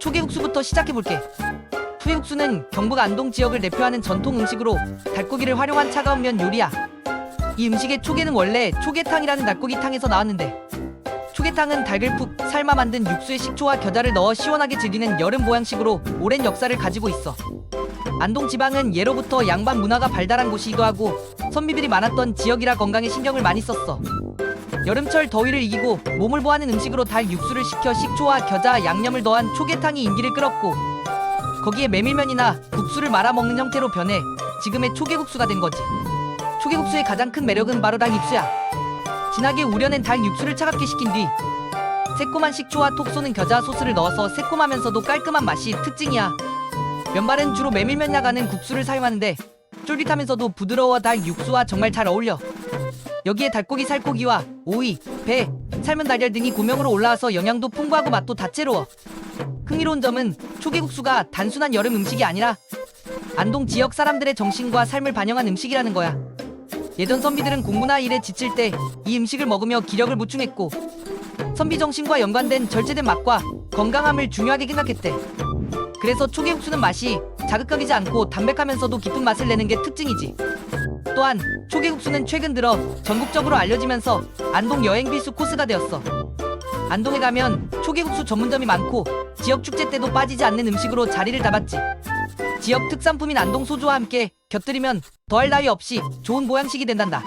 초계국수부터 시작해볼게. 초계국수는 경북 안동 지역을 대표하는 전통 음식으로 닭고기를 활용한 차가운 면 요리야. 이 음식의 초계는 원래 초계탕이라는 닭고기탕에서 나왔는데 초계탕은 닭을 푹 삶아 만든 육수에 식초와 겨자를 넣어 시원하게 즐기는 여름 보양식으로 오랜 역사를 가지고 있어. 안동 지방은 예로부터 양반 문화가 발달한 곳이기도 하고 선비들이 많았던 지역이라 건강에 신경을 많이 썼어. 여름철 더위를 이기고 몸을 보하는 음식으로 닭 육수를 식혀 식초와 겨자, 양념을 더한 초계탕이 인기를 끌었고 거기에 메밀면이나 국수를 말아 먹는 형태로 변해 지금의 초계국수가 된 거지. 초계국수의 가장 큰 매력은 바로 닭 육수야. 진하게 우려낸 닭 육수를 차갑게 식힌 뒤 새콤한 식초와 톡 쏘는 겨자 소스를 넣어서 새콤하면서도 깔끔한 맛이 특징이야. 면발은 주로 메밀면 나가는 국수를 사용하는데 쫄깃하면서도 부드러워 닭 육수와 정말 잘 어울려. 여기에 닭고기 살코기와 오이, 배, 삶은 달걀 등이 고명으로 올라와서 영양도 풍부하고 맛도 다채로워. 흥미로운 점은 초계국수가 단순한 여름 음식이 아니라 안동 지역 사람들의 정신과 삶을 반영한 음식이라는 거야. 예전 선비들은 공부나 일에 지칠 때 이 음식을 먹으며 기력을 보충했고 선비 정신과 연관된 절제된 맛과 건강함을 중요하게 생각했대. 그래서 초계국수는 맛이 자극적이지 않고 담백하면서도 깊은 맛을 내는 게 특징이지. 또한 초계국수는 최근 들어 전국적으로 알려지면서 안동 여행 필수 코스가 되었어. 안동에 가면 초계국수 전문점이 많고 지역 축제 때도 빠지지 않는 음식으로 자리를 잡았지. 지역 특산품인 안동 소주와 함께 곁들이면 더할 나위 없이 좋은 보양식이 된단다.